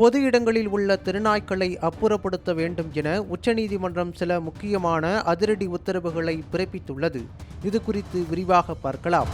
பொது இடங்களில் உள்ள திருநாய்க்களை அப்புறப்படுத்த வேண்டும் என உச்சநீதிமன்றம் சில முக்கியமான அதிரடி உத்தரவுகளை பிறப்பித்துள்ளது. இது குறித்து விரிவாக பார்க்கலாம்.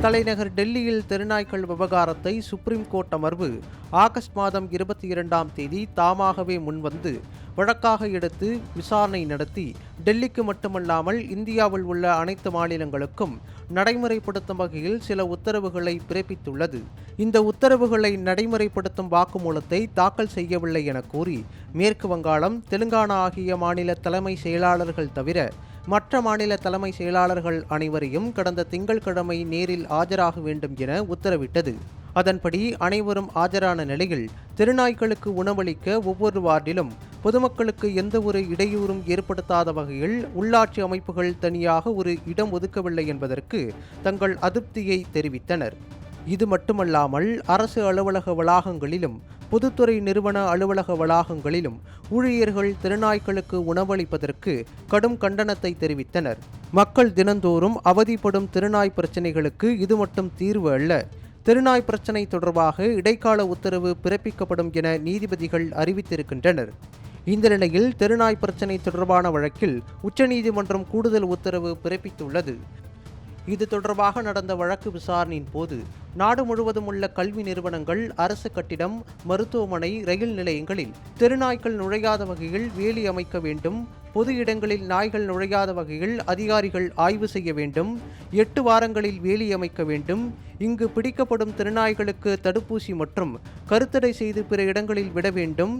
தலைநகர் டெல்லியில் தெருநாய்க்கள் விவகாரத்தை சுப்ரீம் கோர்ட் அமர்வு ஆகஸ்ட் மாதம் இருபத்தி இரண்டாம் தேதி தாமாகவே முன்வந்து வழக்காக எடுத்து விசாரணை நடத்தி டெல்லிக்கு மட்டுமல்லாமல் இந்தியாவில் உள்ள அனைத்து மாநிலங்களுக்கும் நடைமுறைப்படுத்தும் வகையில் சில உத்தரவுகளை பிறப்பித்துள்ளது. இந்த உத்தரவுகளை நடைமுறைப்படுத்தும் வாக்குமூலத்தை தாக்கல் செய்யவில்லை என கூறி மேற்கு வங்காளம் தெலுங்கானா ஆகிய மாநில தலைமை செயலாளர்கள் தவிர மற்ற மாநில தலைமை செயலாளர்கள் அனைவரையும் கடந்த திங்கட்கிழமை நேரில் ஆஜராக வேண்டும் என உத்தரவிட்டது. அதன்படி அனைவரும் ஆஜரான நிலையில் திருநாய்களுக்கு உணவளிக்க ஒவ்வொரு வார்டிலும் பொதுமக்களுக்கு எந்த ஒரு இடையூறும் ஏற்படுத்தாத வகையில் உள்ளாட்சி அமைப்புகள் தனியாக ஒரு இடம் ஒதுக்கவில்லை என்பதற்கு தங்கள் அதிருப்தியை தெரிவித்தனர். இது மட்டுமல்லாமல் அரசு அலுவலக வளாகங்களிலும் பொதுத்துறை நிறுவன அலுவலக வளாகங்களிலும் ஊழியர்கள் திருநாய்களுக்கு உணவளிப்பதற்கு கடும் கண்டனத்தை தெரிவித்தனர். மக்கள் தினந்தோறும் அவதிப்படும் திருநாய் பிரச்சினைகளுக்கு இது மட்டும் தீர்வு அல்ல திருநாய் பிரச்சினை தொடர்பாக இடைக்கால உத்தரவு பிறப்பிக்கப்படும் என நீதிபதிகள் அறிவித்திருக்கின்றனர். இந்த நிலையில் தெருநாய் பிரச்சினை தொடர்பான வழக்கில் உச்சநீதிமன்றம் கூடுதல் உத்தரவு பிறப்பித்துள்ளது. இது தொடர்பாக நடந்த வழக்கு விசாரணையின் போது நாடு முழுவதும் உள்ள கல்வி நிறுவனங்கள் அரசு கட்டிடம் மருத்துவமனை ரயில் நிலையங்களில் தெருநாய்கள் நுழையாத வகையில் வேலி அமைக்க வேண்டும் பொது இடங்களில் நாய்கள் நுழையாத வகையில் அதிகாரிகள் ஆய்வு செய்ய வேண்டும் எட்டு வாரங்களில் வேலி அமைக்க வேண்டும் இங்கு பிடிக்கப்படும் திருநாய்களுக்கு தடுப்பூசி மற்றும் கருத்தடை செய்து பிற இடங்களில் விட வேண்டும்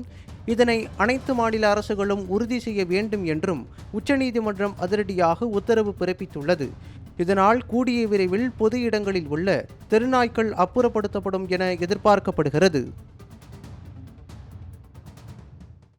இதனை அனைத்து மாநில அரசுகளும் உறுதி செய்ய வேண்டும் என்றும் உச்சநீதிமன்றம் அதிரடியாக உத்தரவு பிறப்பித்துள்ளது. இதனால் கூடிய விரைவில் பொது இடங்களில் உள்ள தெருநாய்க்கள் அப்புறப்படுத்தப்படும் என எதிர்பார்க்கப்படுகிறது.